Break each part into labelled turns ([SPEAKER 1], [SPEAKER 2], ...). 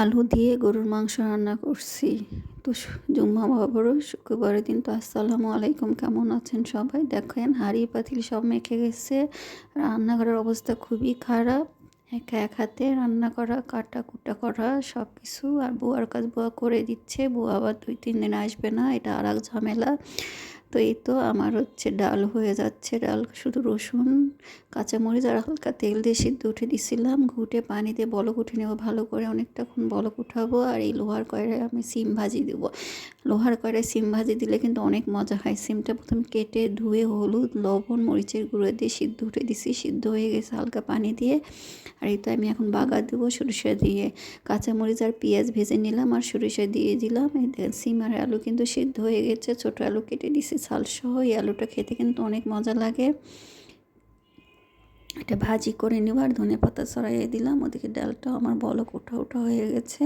[SPEAKER 1] আলু দিয়ে গরুর মাংস রান্না করছি। তো জুম্মা বাবারও শুক্রবারের দিন তো আসসালামু আলাইকুম, কেমন আছেন সবাই? দেখেন হাঁড়ি পাতিল সব মেখে গেছে। রান্নাঘরের অবস্থা খুবই খারাপ। একা এক হাতে রান্না করা কাটা কুটা করা সব কিছু আর বুয়ার কাজ বুয়া করে দিচ্ছে, বুয়া আবার দুই, তিন দিন আসবে না, এটা আর এক ঝামেলা। তো এই তো আমার হচ্ছে ডাল হয়ে যাচ্ছে ডাল, শুধু রসুন, কাঁচামরিচ আর হালকা তেল দিয়ে সিদ্ধ উঠে দিছিলাম। ঘুটে পানি দিয়ে বলক উঠে নেব, ভালো করে অনেকটাক্ষণ বলক উঠাবো আর এই লোহার কয়রায় আমি সিম ভাজি দেবো। লোহার কয়রায় সিম ভাজি দিলে কিন্তু অনেক মজা হয়। সিমটা প্রথমে কেটে ধুয়ে হলুদ, লবণ, মরিচের গুঁড়ো দিয়ে সিদ্ধ উঠে দিছি, সিদ্ধ হয়ে গেছে হালকা পানি দিয়ে। আর এই তো আমি এখন বাগা দেবো, সরিষা দিয়ে কাঁচামরিচ আর পেঁয়াজ ভেজে নিলাম আর সরিষা দিয়ে দিলাম। এই সিম আর আলু কিন্তু সিদ্ধ হয়ে গেছে, ছোটো আলু কেটে দিছি সহ এই আলুটা খেতে কিন্তু অনেক মজা লাগে। এটা ভাজি করে নেব আর ধনে পাতা ছড়াইয়ে দিলাম। ওদিকে ডালটাও আমার বলক ওঠা ওঠা হয়ে গেছে।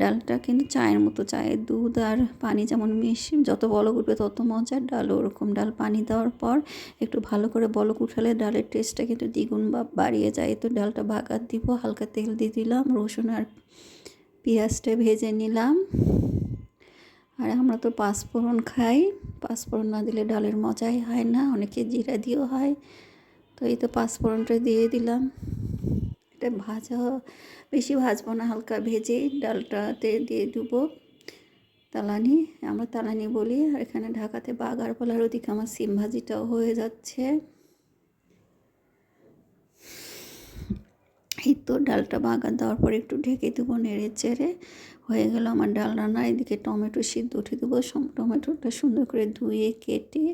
[SPEAKER 1] ডালটা কিন্তু চায়ের মতো, চায়ের দুধ আর পানি যেমন মিশি, যত বলক উঠবে তত মজার। ডাল ওরকম ডাল পানি দেওয়ার পর একটু ভালো করে বলক উঠালে ডালের টেস্টটা কিন্তু দ্বিগুণ বা বাড়িয়ে যায়। তো ডালটা ভাগাত দিব, হালকা তেল দিয়ে দিলাম, রসুন আর পেঁয়াজটা ভেজে নিলাম। আর আমরা তো পাঁচফোড়ন খাই। পাঁচফোড়ন না দিলে ডালের মজাই হয় না, অনেকে জিরা দিয়েও হয়। তো এই তো পাঁচফোড়নটা দিয়ে দিলাম। এটা ভাজা, বেশি ভাজবো না, হালকা ভেজে ডালটাতে দিয়ে দেবো তালানি। আমরা তালানি বলি, আর এখানে ঢাকাতে বাগার বলার ওদিকে আমার সিম ভাজিটাও হয়ে যাচ্ছে এই তো ডালটা বাগার দেওয়ার পর একটু ঢেকে দেবো নেড়ে চেড়ে। হয়ে গেল আমার ডাল রান্না এদিকে টমেটো সিদ্ধ উঠে দেবো। টমেটোটা সুন্দর করে ধুয়ে কেটে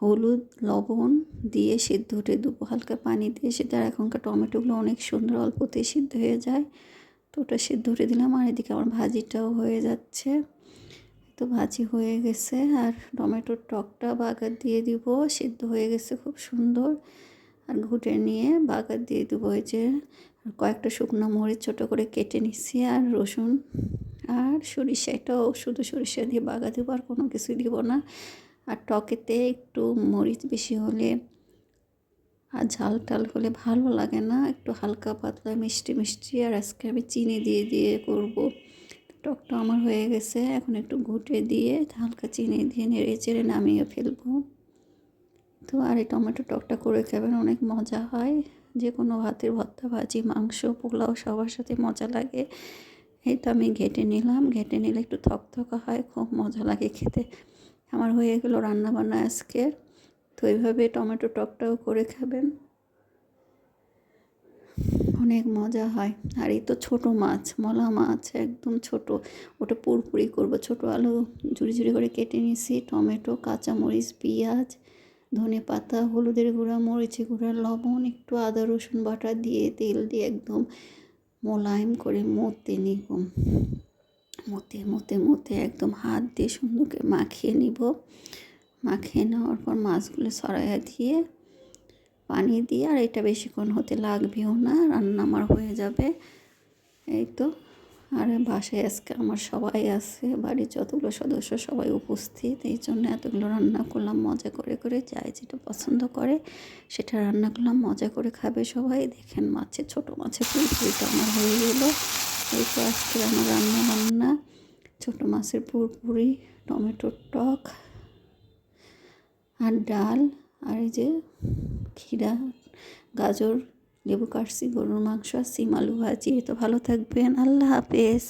[SPEAKER 1] হলুদ, লবণ দিয়ে সিদ্ধ উঠে দেবো। হালকা পানি দিয়ে সেটা এখনকার টমেটোগুলো অনেক সুন্দর অল্পতেই সিদ্ধ হয়ে যায়। তো ওটা সিদ্ধ উঠে দিলাম। আর এদিকে আমার ভাজিটাও হয়ে যাচ্ছে। তো ভাজি হয়ে গেছে। আর টমেটোর টকটা বাগার দিয়ে দিব। সিদ্ধ হয়ে গেছে খুব সুন্দর। আর ঘুটে নিয়ে বাগার দিয়ে দেবো। ওই যে কয়েকটা শুকনো মরিচ ছোটো করে কেটে নিচ্ছি আর রসুন আর সরিষা। এটাও শুধু সরিষা দিয়ে বাগা দেবো আর কোনো কিছু দিব না। আর টকেতে একটু মরিচ বেশি হলে আর ঝাল টাল হলে ভালো লাগে না। একটু হালকা পাতলা মিষ্টি মিষ্টি আর আজকে আমি চিনি দিয়ে দিয়ে করব। টকটা আমার হয়ে গেছে। এখন একটু ঘুটে দিয়ে হালকা চিনি দিয়ে নেড়ে চেড়ে নামিয়ে ফেলব। তো আর এই টমেটো টকটা করে খাবেন, অনেক মজা হয়। যে কোনো ভাতের ভর্তা, ভাজি, মাংস, পোলাও সবার সাথে মজা লাগে। এই তো আমি ঘেটে নিলাম। ঘেটে নিলে একটু থকথকা হয়, খুব মজা লাগে খেতে। আমার হয়ে গেল রান্নাবান্না আজকে। তো এইভাবে টমেটো টকটাও করে খাবেন। অনেক মজা হয়। আর এই তো ছোটো মাছ, মলা মাছ, একদম ছোট। ওটা পুরপুরি করব। ছোট আলু ঝুড়ি ঝুড়ি করে কেটে নিয়েছি টমেটো, কাঁচামরিচ, পেঁয়াজ ধনে পাতা, হলুদের গুঁড়া মরিচি গুঁড়া, লবণ, একটু আদা, রসুন বাটা দিয়ে তেল দিয়ে একদম মোলায়েম করে মতে নিব। মতে মতে মতে একদম হাত দিয়ে সুন্দর করে মাখিয়ে নিব। মাখিয়ে নেওয়ার পর মাছগুলো সরাইয়া দিয়ে, পানি দিয়ে, আর এটা বেশিক্ষণ হতে লাগবেও না, রান্না আমার হয়ে যাবে। এই তো। আর বাসায় আজকে আমার সবাই আছে, বাড়ির যতগুলো সদস্য সবাই উপস্থিত, এই জন্য এতগুলো রান্না করলাম, মজা করে করে যাই যেটা পছন্দ করে সেটা রান্না করলাম, মজা করে খাবে সবাই। দেখেন মাছের ছোটো মাছের পুরপুরিটা আমার হয়ে গেল। এই তো আজকে আমার রান্না বান্না। ছোটো মাছের পুরপুরি, টমেটোর টক আর ডাল আর এই যে ক্ষীরা, গাজর লেবু কাটছি গরুর মাংস আর সিম আলু ভাজি। তো ভালো থাকবেন। আল্লাহ হাফেজ।